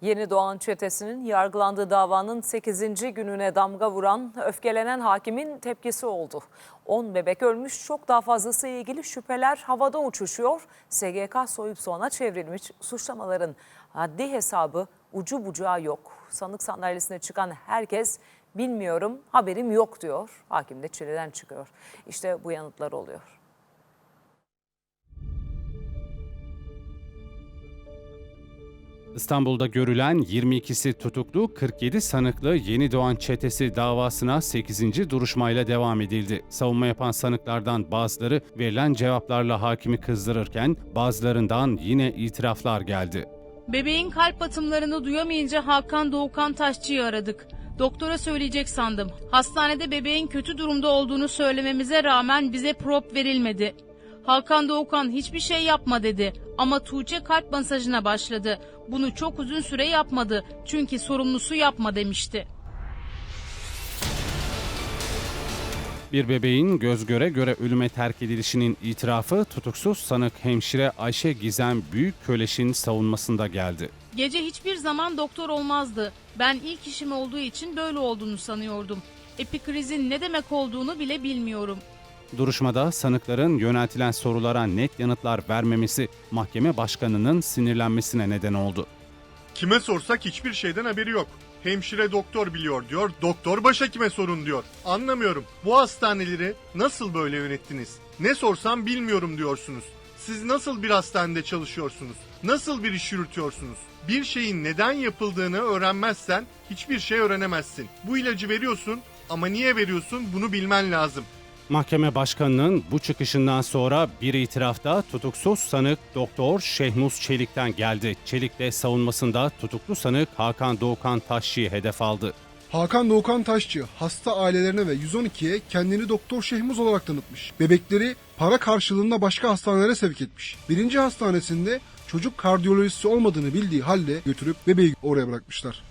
Yeni Doğan çetesinin yargılandığı davanın 8. gününe damga vuran öfkelenen hakimin tepkisi oldu. 10 bebek ölmüş, çok daha fazlası ilgili şüpheler havada uçuşuyor. SGK soyup soğana çevrilmiş suçlamaların haddi hesabı ucu bucağı yok. Sanık sandalyesine çıkan herkes bilmiyorum haberim yok diyor. Hakim de çileden çıkıyor. İşte bu yanıtlar oluyor. İstanbul'da görülen 22'si tutuklu 47 sanıklı Yeni Doğan Çetesi davasına 8. duruşmayla devam edildi. Savunma yapan sanıklardan bazıları verilen cevaplarla hakimi kızdırırken bazılarından yine itiraflar geldi. Bebeğin kalp atımlarını duyamayınca Hakan Doğukan Taşçı'yı aradık. Doktora söyleyecek sandım. Hastanede bebeğin kötü durumda olduğunu söylememize rağmen bize prop verilmedi. Hakan Doğukan hiçbir şey yapma dedi ama Tuğçe kalp masajına başladı. Bunu çok uzun süre yapmadı çünkü sorumlusu yapma demişti. Bir bebeğin göz göre göre ölüme terk edilişinin itirafı tutuksuz sanık hemşire Ayşe Gizem Büyük Köleş'in savunmasında geldi. Gece hiçbir zaman doktor olmazdı. Ben ilk işim olduğu için böyle olduğunu sanıyordum. Epikrizin ne demek olduğunu bile bilmiyorum. Duruşmada sanıkların yöneltilen sorulara net yanıtlar vermemesi mahkeme başkanının sinirlenmesine neden oldu. Kime sorsak hiçbir şeyden haberi yok. Hemşire doktor biliyor diyor, doktor başhekime sorun diyor. Anlamıyorum. Bu hastaneleri nasıl böyle yönettiniz? Ne sorsam bilmiyorum diyorsunuz. Siz nasıl bir hastanede çalışıyorsunuz? Nasıl bir iş yürütüyorsunuz? Bir şeyin neden yapıldığını öğrenmezsen hiçbir şey öğrenemezsin. Bu ilacı veriyorsun ama niye veriyorsun bunu bilmen lazım. Mahkeme başkanının bu çıkışından sonra bir itirafta tutuksuz sanık Doktor Şehmus Çelik'ten geldi. Çelik de savunmasında tutuklu sanık Hakan Doğukan Taşçı'yı hedef aldı. Hakan Doğukan Taşçı hasta ailelerine ve 112'ye kendini Doktor Şehmuz olarak tanıtmış. Bebekleri para karşılığında başka hastanelere sevk etmiş. Birinci hastanesinde çocuk kardiyolojisi olmadığını bildiği halde götürüp bebeği oraya bırakmışlar.